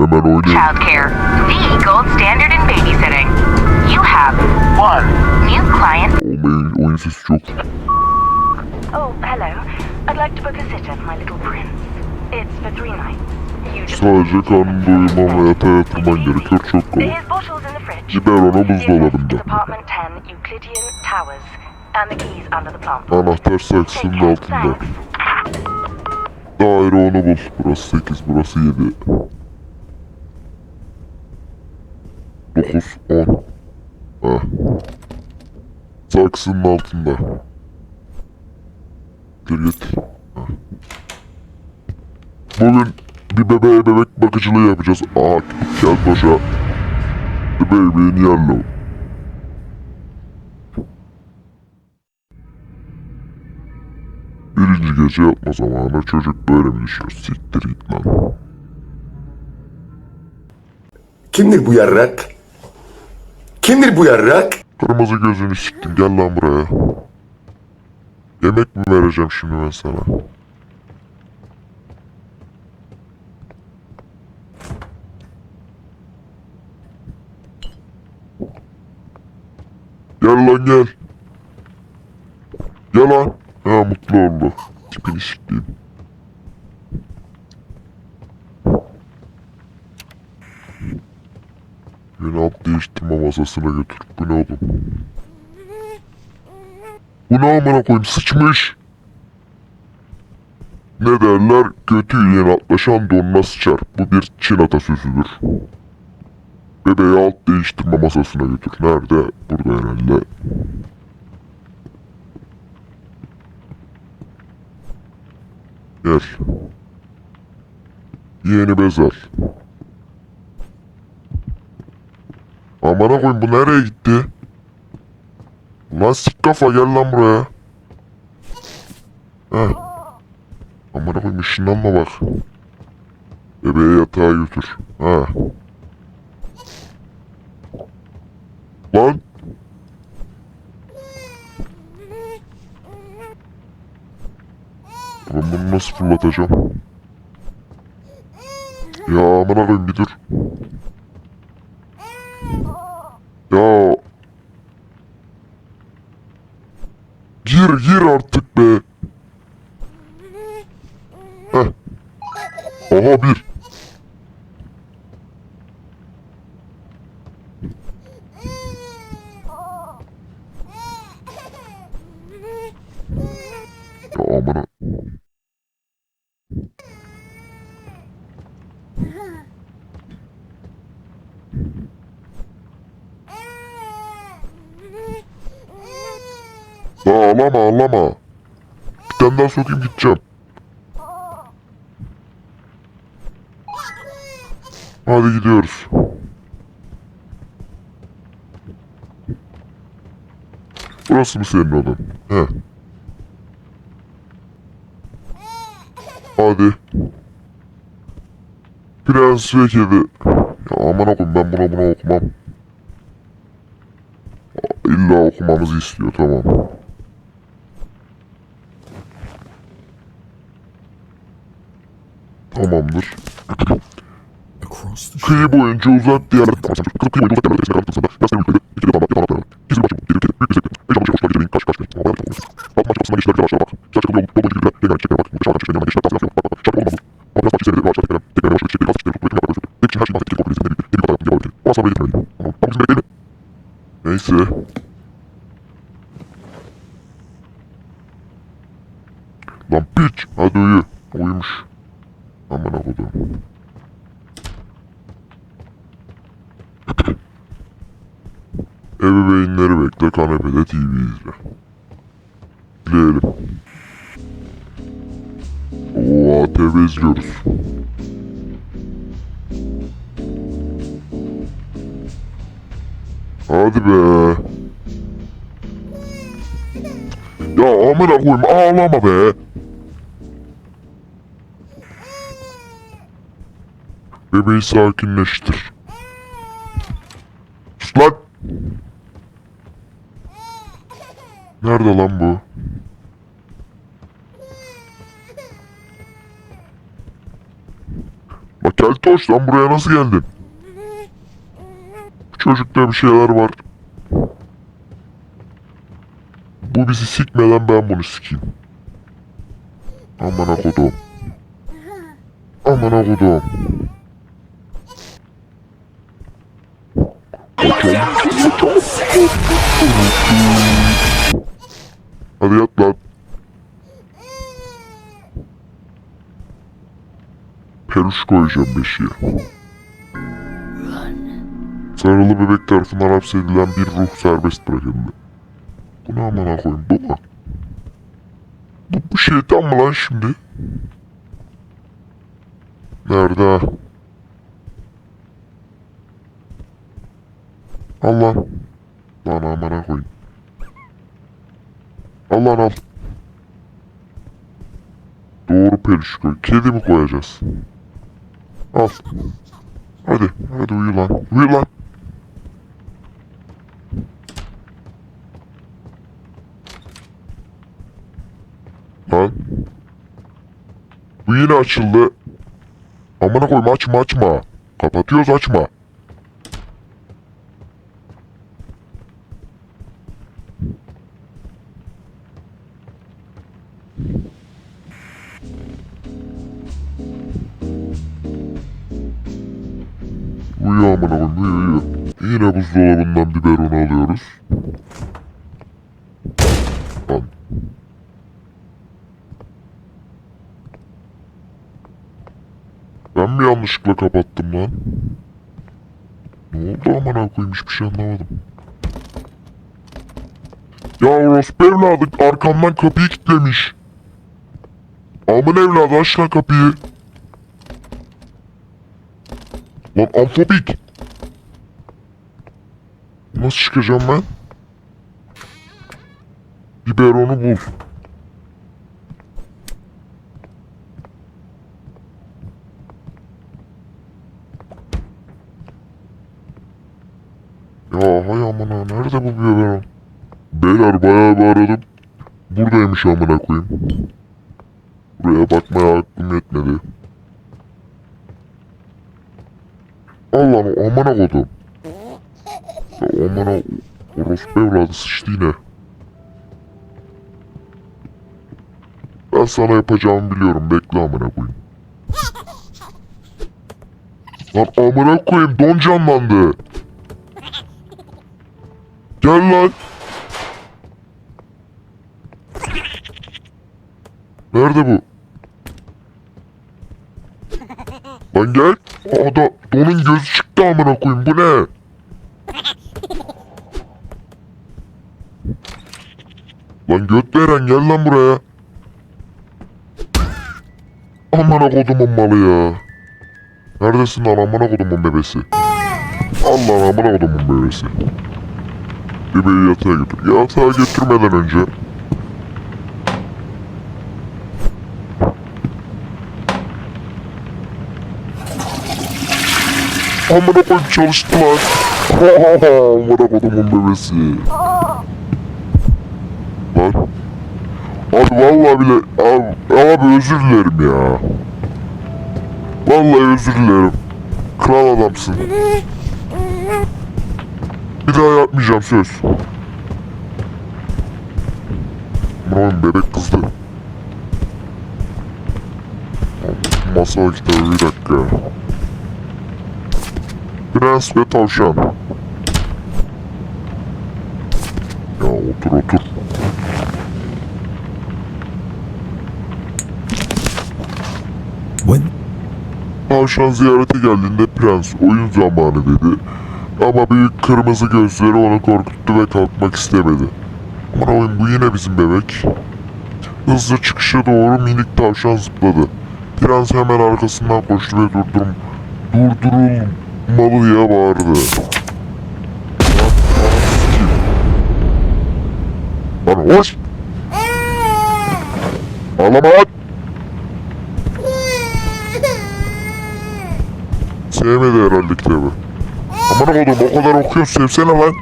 Hemen oynayalım. Childcare, the gold standard in babysitting. You have one new client. Oyun, oyun sesi çok. Oh, hello. I'd like to book a sitter for my little prince. It's for three nights. You just Sadece karnını doyurman ve yatağa yatırman gerekiyor. Çok kolay. The address buzdolabında. is apartment 10, Euclidean Towers. And the keys under the plant. Anahtar saksının altında. Daire onu bul. Burası 8, burası 7. 9, 10. Heh. Saksının altında. Heh. Bugün bir bebeğe bebek bakıcılığı yapacağız. Aha gel paşa. The baby in yellow. Birinci gece yatma zamanı çocuk böyle mi düşüyor? Siktir git lan. Kimdir bu yarrak? Kimdir bu yarrak? Kırmızı gözünü siktim gel lan buraya. Yemek mi vereceğim şimdi ben sana? Gel lan gel. Gel lan. Ha mutlu oldu. Tipini sikeyim. Beni alt değiştirme masasına götür. Bu ne oğlum? Bu ne amına koyayım sıçmış. Ne derler götü yiyen atlaşan donuna sıçar. Bu bir Çin atasözüdür. Bebeği alt değiştirme masasına götür. Nerede? Burada herhalde. Gel. Yeğeni bezer. Amına koyayım bu nereye gitti? Lan sik kafa gel lan buraya. Heh. Amına koyayım ışınlanma bak. Bebeği yatağa götür. Ha. Lan. Ben bunu nasıl fırlatacağım? Ya amına koyayım bir dur. Ya. Gir gir artık be. Heh. Aha bir. Ağlama ağlama. Bir tane daha sokayım gideceğim. Hadi gidiyoruz. Burası mı senin odan? He. Hadi. Prens ve kedi. Ya aman okuyum ben buna buna okumam. İlla okumamızı istiyor tamam. Tamamdır. Kıyı boyunca uzak diğer kıyı boyunca uzak diğer resmine kalktığında biraz da ülkede iki de damat Ebeveynleri bekle kanepede TV izle. Dileyelim. Oo ATV izliyoruz. Hadi be. Ya amına koyayım ağlama be. Bebeği sakinleştir. Sus lan. Nerede lan bu? Bak Keltoş lan buraya nasıl geldin? Bu çocukta bir şeyler var. Bu bizi sikmeden ben bunu sikeyim. Aman akodum. Aman akodum. Hadi yat lan. Peruş koyacağım beşiğe. Sarılı bebek tarafından hapsedilen bir ruh serbest bırakıldı. Bu ne amına koyayım mu? Bu, bu şeytan mı lan şimdi? Nerede ha? Allah. Lan amına koyayım. Al lan al. Doğru peluş koy. Kedi mi koyacağız? Al. Hadi. Hadi uyu lan. Uyu lan. Lan. Bu yine açıldı. Amına koyma açma açma. Kapatıyoruz açma. Amına koyayım uyu uyu. Yine buzdolabından biberon alıyoruz. Lan. Ben mi yanlışlıkla kapattım lan? Ne oldu amına koyayım hiçbir şey anlamadım. Ya orospu evladı arkamdan kapıyı kilitlemiş. Amın evladı aç lan kapıyı. Lan amfobik. Nasıl çıkacağım ben? Biberonu bul. Ya hay amına nerede bu biberon? Beyler bayağı bir aradım. Buradaymış amına koyayım. Buraya bakmaya aklım yetmedi. Allah o amına kodum. Ya amına orospu evladı sıçtı yine. Ben sana yapacağımı biliyorum bekle amına koyayım. Lan amına koyayım don canlandı. Gel lan. Nerede bu? Lan gel. Aa da donun gözü çıktı amına koyayım bu ne? Lan göt veren gel lan buraya. Amına kodumun malı ya. Neredesin lan amına kodumun bebesi? Allah amına kodumun bebesi. Bebeği yatağa götür. Yatağa götürmeden önce Amına koyayım çalıştı lan. Amına kodumun bebesi. Lan. Abi vallahi bile abi, abi özür dilerim ya. Vallahi özür dilerim. Kral adamsın. Bir daha yapmayacağım söz. Aman bebek kızdı. Masal kitabı bir dakika. Prens ve tavşan. Ya otur otur. When Tavşan ziyarete geldiğinde prens oyun zamanı dedi. Ama büyük kırmızı gözleri onu korkuttu ve kalkmak istemedi. Aman oyun bu yine bizim bebek. Hızlı çıkışa doğru minik tavşan zıpladı. Prens hemen arkasından koştu ve durdurum, durdurulmalı diye bağırdı. Lan, hoş! Ağlama lan! Sevmedi herhalde kitabı. Aman oğlum o kadar okuyorsun sevsene lan.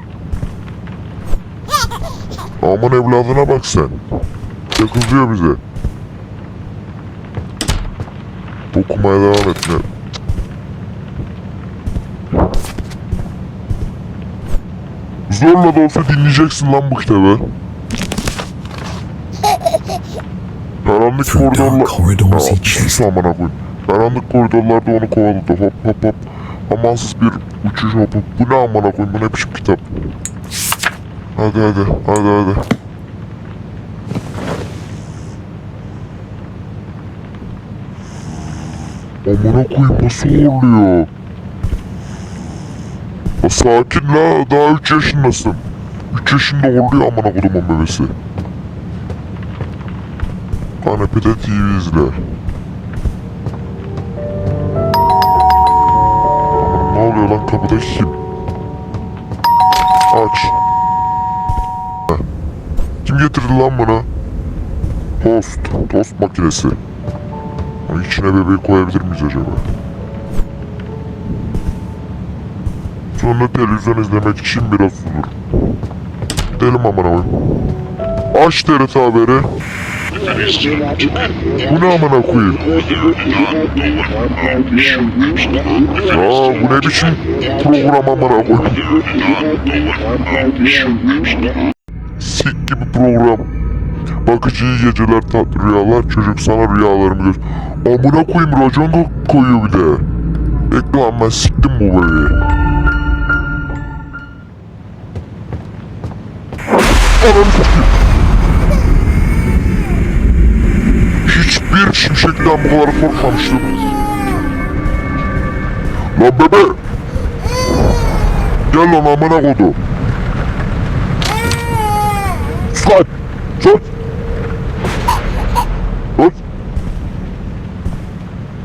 Aman evladına bak sen. Ne kızıyor bize. Okumaya devam et Zorla da olsa dinleyeceksin lan bu kitabı. Karanlık koridorlar... Ya, sus amına koyayım. Karanlık koridorlarda onu kovaladı. Hop hop hop. Amansız bir uçuş hop hop. Bu ne amına koyayım? Bu ne biçim kitap? Hadi hadi. Hadi hadi. Amına koyayım nasıl oluyor? Ya sakin la daha 3 yaşındasın. 3 yaşında oluyor amına kodumun bebesi. Kanepede TV izle. Ne oluyor lan kapıda kim? Aç. Kim getirdi lan bunu? Tost. Tost makinesi. Onun içine bebeği koyabilir miyiz acaba? Sonra televizyon izlemek için biraz susur. Gidelim amına koyayım. Aç TRT haberi. Bu ne amına koyayım? Ya bu ne biçim program amına koyayım? Sik gibi program. Bakıcı geceler tatlı rüyalar çocuk sana rüyalarımı gör. Amına koyayım racon ko- koyuyor bir de. Bekle lan ben siktim bu bebeği. Ananı sikeyim. Hiçbir şimşekten bu kadar korkmamıştım. Lan bebe! Gel lan amına kodu. Lan! Sus! Sus!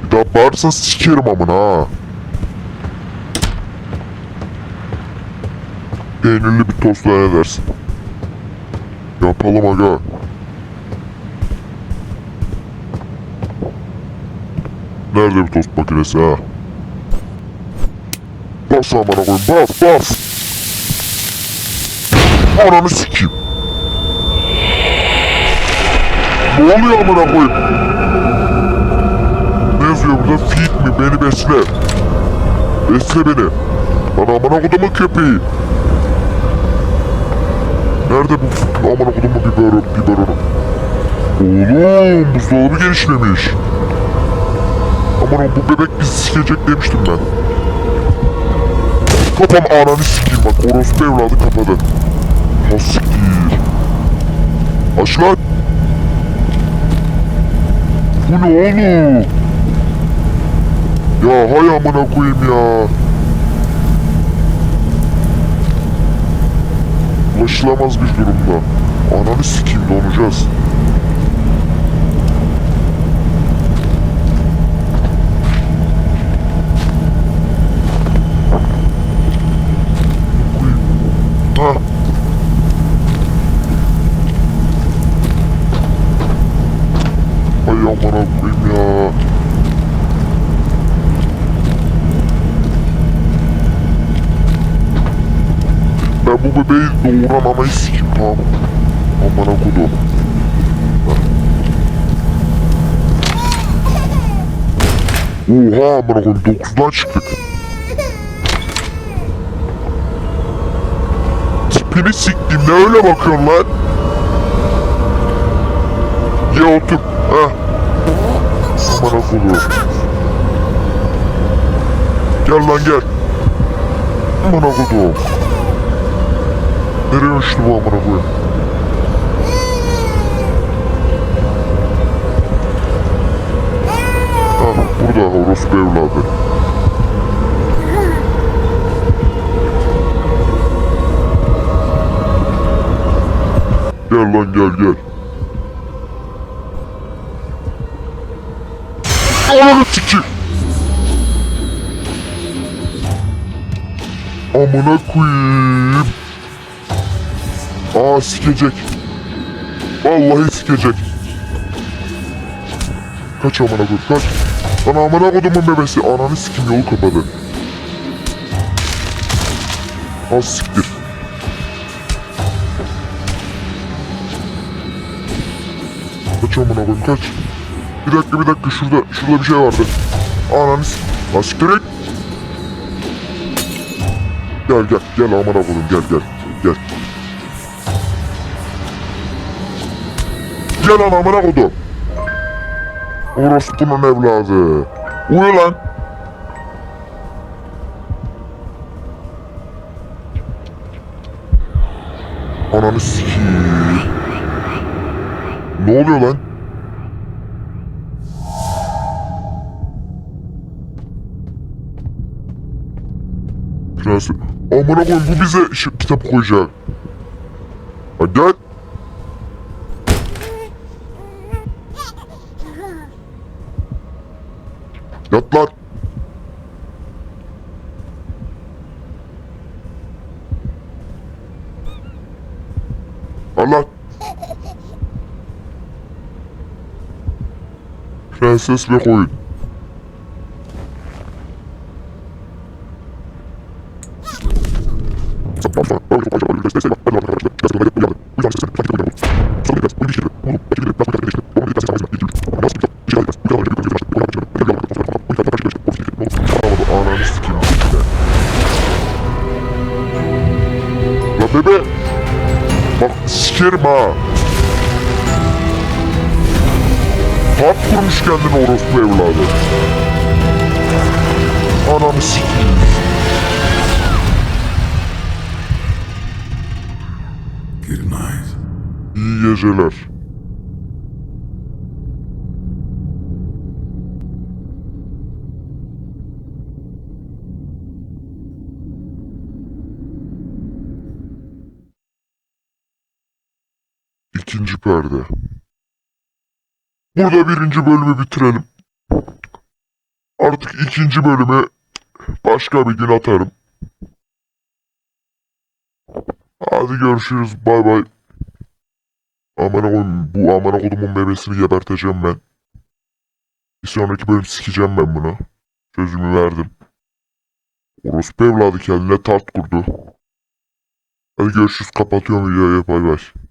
Bir daha bağırırsan sikerim amına ha. Bir tost ne dersin? Yapalım aga. Nerede bir tost makinesi ha? Bas amına koyayım bas bas. Ananı sikeyim. Ne oluyor amına koyayım? Ne yazıyor burada? Feed mi? Beni besle. Besle beni. Bana amına kodumun köpeği. Nerede bu amına kodumun biberon, biberonu? Oğlum buzdolabı genişlemiş. Aman bu bebek bizi sikecek demiştim ben. Kafam ananı sikeyim bak orospu evladı kapadı. Ha siktir. Aç lan. Bu ne oğlum? Ya hay amına koyayım ya. Ulaşılamaz bir durumda. Ananı sikeyim donacağız. Ha. Ay amına koyayım ya. Ben bu bebeği doğuramamayı sikim tamam. Amına kodum. Oha amına koyayım 9'dan çıktık. Tipini siktim ne öyle bakıyorsun lan? Ye otur. Heh. Amına kodum. Gel lan gel. Amına kodum. Nereye uçtu bu amına koyayım? Ah burada orospu evladı. Gel lan gel gel. Ananı sikeyim. Amına koyayım. Aa sikecek. Vallahi sikecek. Kaç amına koy kaç. Lan amına kodumun bebesi. Ananı sikim yolu kapadı. Az siktir. Kaç amına koyayım kaç. Bir dakika bir dakika şurada şurada bir şey vardı. Ananı sik. Lan siktir. Gel gel gel amına koyayım gel gel. gel. Gel lan amına kodum. Orospu'nun evladı. Uyu lan. Ananı sikiyim. Ne oluyor lan? Prenses... Amına koyayım bu bize şu kitap koyacak. Ha gel. Yat lan. Allah. Prenses ve koyun. Ananı sikeyim. Lan bebe. Bak sikerim ha. Hap kurmuş kendine orospu evladı. Ananı sikeyim. Good night. İyi geceler. İkinci perde. Burada birinci bölümü bitirelim. Artık ikinci bölümü başka bir gün atarım. Hadi görüşürüz. Bay bay. Amına koyayım bu amına kodumun bebesini geberteceğim ben. Bir sonraki bölüm sikeceğim ben bunu. Sözümü verdim. Orospu evladı kendine tart kurdu. Hadi görüşürüz kapatıyorum videoyu bay bay.